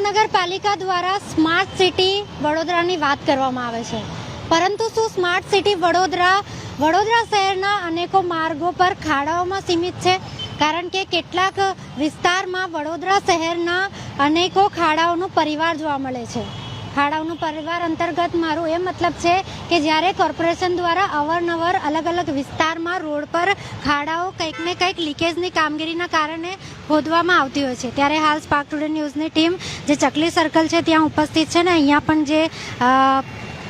મહાનગરપાલિકા દ્વારા smart city વડોદરાની વાત કરવામાં આવે છે. પરંતુ શું સ્માર્ટ સિટી વડોદરા વડોદરા શહેરના અનેકો માર્ગો પર ખાડાઓમાં સીમિત છે? કારણ કે કેટલાક વિસ્તારમાં વડોદરા શહેરના અનેકો ખાડાઓનું પરિવાર જોવા મળે છે. ખાડાઓનો પરિવાર અંતર્ગત મારું એ મતલબ છે કે જ્યારે કોર્પોરેશન દ્વારા અવારનવાર અલગ અલગ વિસ્તારમાં રોડ પર ખાડાઓ કંઈક ને કંઈક લીકેજની કામગીરીના કારણે ખોદવામાં આવતી હોય છે. ત્યારે હાલ સ્પાર્ક ટુડે ન્યૂઝની ટીમ, જે ચકલી સર્કલ છે, ત્યાં ઉપસ્થિત છે ને, અહીંયા પણ જે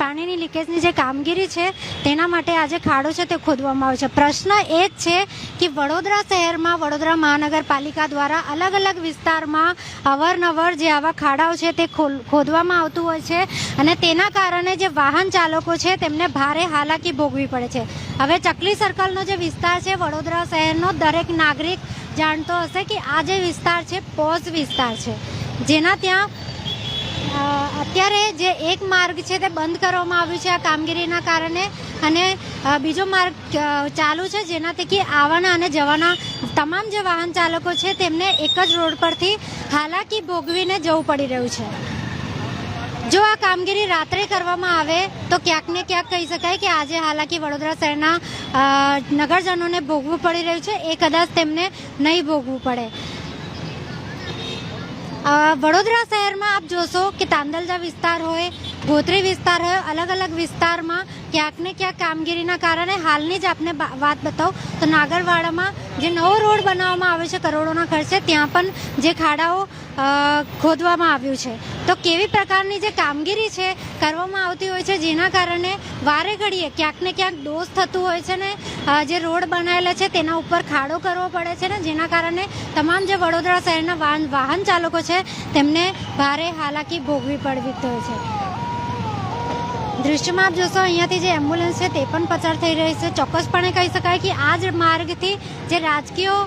પાણીની લીકેજની જે કામગીરી છે, તેના માટે આજે ખાડો છે તે ખોદવામાં આવે છે. પ્રશ્ન એ જ છે કે વડોદરા શહેરમાં, વડોદરા મહાનગરપાલિકા દ્વારા અલગ અલગ વિસ્તારમાં અવારનવાર જે આવા ખાડાઓ છે તે ખોદવામાં આવતું હોય છે અને તેના કારણે જે વાહન ચાલકો છે તેમને ભારે હાલાકી ભોગવી પડે છે. હવે ચકલી સર્કલનો જે વિસ્તાર છે, વડોદરા શહેરનો દરેક નાગરિક જાણતો હશે કે આ જે વિસ્તાર છે, પોઝ વિસ્તાર છે. જેના ત્યાં અત્યારે જે એક માર્ગ છે તે બંધ કરવામાં આવ્યું છે આ કામગીરીના કારણે અને બીજો માર્ગ ચાલુ છે જેનાથી આવવાના અને જવાના તમામ જે વાહન ચાલકો છે તેમને એક જ રોડ પરથી હાલાકી ભોગવીને જવું પડી રહ્યું છે. જો આ કામગીરી રાત્રે કરવામાં આવે, તો ક્યાંક ને ક્યાંક કહી શકાય કે આજે હાલાકી વડોદરા શહેરના નગરજનોને ભોગવું પડી રહ્યું છે. એ કદાચ તેમને નહીં ભોગવું પડે. વડોદરા શહેરમાં આપ જોશો કે તાંદલજા વિસ્તાર હોય ગોત્રી વિસ્તાર હોય અલગ અલગ વિસ્તારમાં ક્યાંક ને ક્યાંક કામગીરીના કારણે હાલની જ આપને વાત બતાવું, તો નાગરવાડામાં જે નવો રોડ બનાવવામાં આવ્યો છે, કરોડોના ખર્ચે, ત્યાં પણ જે ખાડાઓ ખોદવામાં આવ્યું છે. તો કેવી પ્રકારની જે કામગીરી છે, કરવામાં આવતી હોય છે, જેના કારણે વારે ઘડીએ ક્યાંક ને ક્યાંક ડોઝ થતું હોય છે ને જે રોડ બનાવેલા છે, તેના ઉપર ખાડો કરવો પડે છે ને, જેના કારણે તમામ જે વડોદરા શહેરના વાહન વાહન ચાલકો છે, તેમને ભારે હાલાકી ભોગવી પડવી હોય છે. દૃશ્યમાં આપ જોશો, અહીંયાથી જે એમ્બ્યુલન્સ છે તે પણ પસાર થઈ રહી છે. ચોક્કસપણે કહી શકાય કે આ જ માર્ગથી જે રાજકીય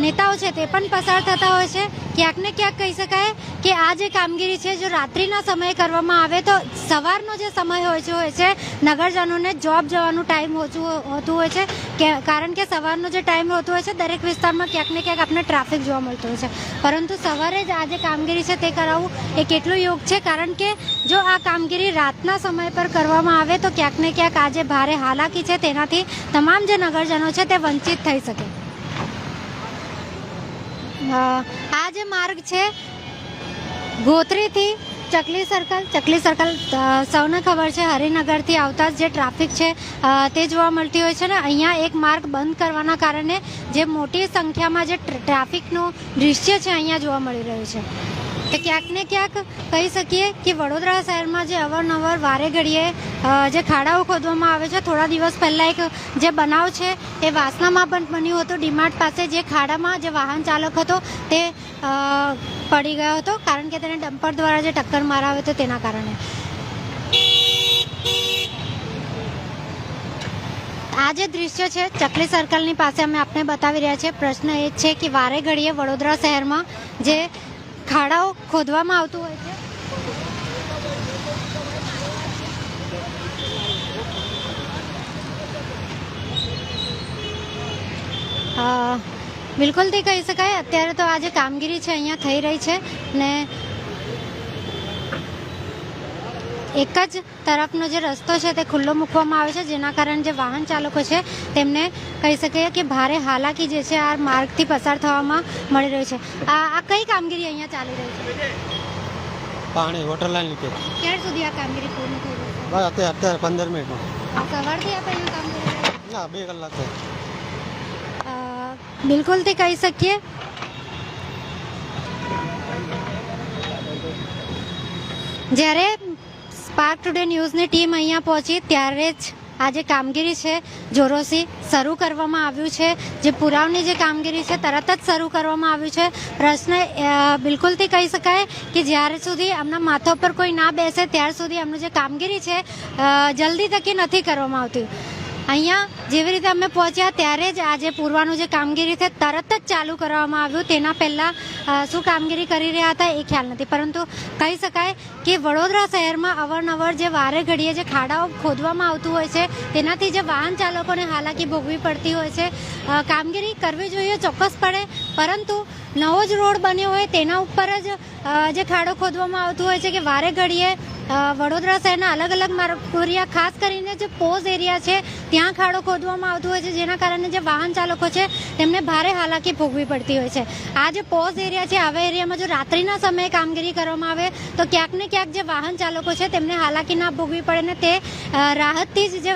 નેતાઓ છે તે પણ પસાર થતા હોય છે. ક્યાંક ને ક્યાંક કહી શકાય કે આ જે કામગીરી છે, જો રાત્રિના સમયે કરવામાં આવે તો સવારનો જે સમય હોય છે હોય છે, નગરજનોને જોબ જવાનું ટાઈમ ઓછું હોતું હોય છે. કે, કારણ કે સવારનો જે ટાઈમ હોતો હોય છે, દરેક વિસ્તારમાં ક્યાંક ને ક્યાંક આપણે ટ્રાફિક જોવા મળતું હોય છે. પરંતુ સવારે જ આ જે કામગીરી છે તે કરાવવું એ કેટલું યોગ છે? કારણ કે જો આ કામગીરી રાતના સમય પર કરવામાં આવે તો ક્યાંક ને ક્યાંક આજે ભારે હાલાકી છે. તેનાથી તમામ જે નગરજનો છે તે વંચિત થઈ શકે. આ જે માર્ગ છે, ગોત્રીથી ચકલી સર્કલ ચકલી સર્કલ સૌને ખબર છે, હરિનગરથી આવતા જે ટ્રાફિક છે તે જોવા મળતી હોય છે ને, અહીંયા એક માર્ગ બંધ કરવાના કારણે જે મોટી સંખ્યામાં જે ટ્રાફિકનું દૃશ્ય છે, અહીંયા જોવા મળી રહ્યું છે. કે ક્યાંક ને ક્યાંક કહી શકીએ કે વડોદરા શહેરમાં જે અવારનવાર વારે ઘડીએ જે ખાડાઓ ખોદવામાં આવે છે, થોડા દિવસ પહેલાં એક જે બનાવ છે, એ વાસનામાં પણ બન્યું હતું. ડીમાર્ટ પાસે જે ખાડામાં જે વાહન ચાલક હતો, તે પડી ગયો હતો, કારણ કે તેને ડમ્પર દ્વારા જે ટક્કર મારાવ્યો હતો તેના કારણે. આ જે દૃશ્ય છે, ચકલી સર્કલની પાસે અમે આપને બતાવી રહ્યા છીએ. પ્રશ્ન એ છે કે વારે ઘડીએ વડોદરા શહેરમાં જે ખાડાઓ ખોદવામાં આવતું હોય છે. બિલકુલ બિલકુલથી કહી શકાય, અત્યારે તો આ જે કામગીરી છે, અહીંયા થઈ રહી છે, ને એક જ તરફનો જે રસ્તો છે તે ખુલ્લો મૂકવામાં આવે છે જેના કારણે જે વાહન ચાલકો છે તેમને કહી શકીએ કે ભારે હાલાકી જે છે આ માર્ગથી પસાર થવામાં મળી રહ્યું છે. આ આ કઈ કામગીરી અહીંયા ચાલી રહી છે? પાણી વોટર લાઈન લીકેજ ક્યાર સુધી આ કામગીરી પૂર્ણ થઈ જશે બસ અત્યારે અત્યારે પંદર મિનિટમાં સવારથી આપણે અહીંયા કામ કરી ના બે કલાક થાય અ, બિલકુલથી કહી શકીએ? જ્યારે સ્પાર્ક ટુડે ન્યૂઝની ટીમ અહીંયા પહોંચી. ત્યારે જ આ જે કામગીરી છે જોરોસી શરૂ કરવામાં આવ્યું છે. જે પુરાવની જે કામગીરી છે, તરત જ શરૂ કરવામાં આવ્યું છે. પ્રશ્ન બિલકુલથી કહી શકાય કે જ્યારે સુધી એમના માથા પર કોઈ ના બેસે, ત્યાર સુધી એમનું જે કામગીરી છે જલ્દી તકે નથી કરવામાં આવતી. અહીંયા જેવી રીતે અમે પહોંચ્યા ત્યારે જ આજે પૂરવાનું જે કામગીરી છે તરત જ ચાલુ કરવામાં આવ્યું. તેના પહેલાં શું કામગીરી કરી રહ્યા હતા એ ખ્યાલ નથી. પરંતુ કહી શકાય કે વડોદરા શહેરમાં અવારનવાર જે વારે ઘડીએ જે ખાડાઓ ખોદવામાં આવતું હોય છે, તેનાથી જે વાહન ચાલકોને હાલાકી ભોગવી પડતી હોય છે કામગીરી કરવી જોઈએ ચોક્કસપણે. પરંતુ નવો જ રોડ બન્યો હોય તેના ઉપર જ જે ખાડો ખોદવામાં આવતું હોય છે કે વારે ઘડીએ વડોદરા શહેરના અલગ અલગ માર્ગોરિયા ખાસ કરીને જે પોઝ એરિયા છે, ત્યાં ખાડો ખોદવામાં આવતું હોય છે, જેના કારણે જે વાહન ચાલકો છે, તેમને ભારે હાલાકી ભોગવી પડતી હોય છે. આ જે પોઝ એરિયા છે, આવા એરિયામાં જો રાત્રિના સમયે કામગીરી કરવામાં આવે, તો ક્યાંક ને ક્યાંક જે વાહન ચાલકો છે, તેમને હાલાકી ના ભોગવી પડે ને તે રાહતથી જ જે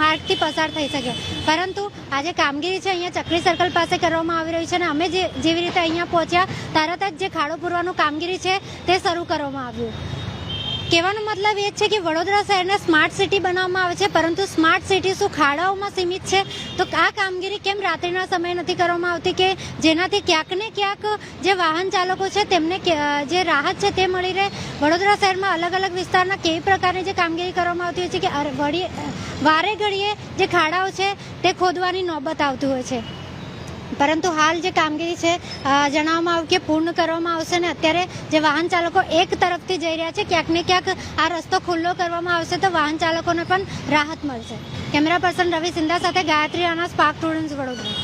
માર્ગથી પસાર થઈ શકે. પરંતુ આ જે કામગીરી છે, અહીંયા ચક્રી સર્કલ પાસે કરવામાં આવી રહી છે અને અમે જેવી રીતે અહીંયા પહોંચ્યા, તરત જ જે ખાડો પૂરવાનું કામગીરી છે, તે શરૂ કરવામાં આવ્યું. કહેવાનો મતલબ એ છે કે વડોદરા શહેરને સ્માર્ટ સિટી બનાવવામાં આવે છે, પરંતુ સ્માર્ટ સિટી શું ખાડાઓમાં સીમિત છે. તો આ કામગીરી કેમ રાત્રિના સમયે નથી કરવામાં આવતી કે જેનાથી ક્યાંક ને ક્યાંક જે વાહન ચાલકો છે, તેમને જે રાહત છે તે મળી રહે. વડોદરા શહેરમાં અલગ અલગ વિસ્તારના કેવી પ્રકારની જે કામગીરી કરવામાં આવતી હોય છે કે વળી વારે ઘડીએ જે ખાડાઓ છે તે ખોદવાની નોબત આવતી હોય છે. પરંતુ હાલ જે કામગીરી છે જણાવવામાં આવ્યું કે પૂર્ણ કરવામાં આવશે ને અત્યારે જે વાહન ચાલકો એક તરફથી જઈ રહ્યા છે, ક્યાંક ને ક્યાંક આ રસ્તો ખુલ્લો કરવામાં આવશે તો વાહન ચાલકોને પણ રાહત મળશે. કેમેરા પર્સન રવિ સિંધા સાથે ગાયત્રી આના પાક સ્ટુડન્ટ્સ વડોદરા.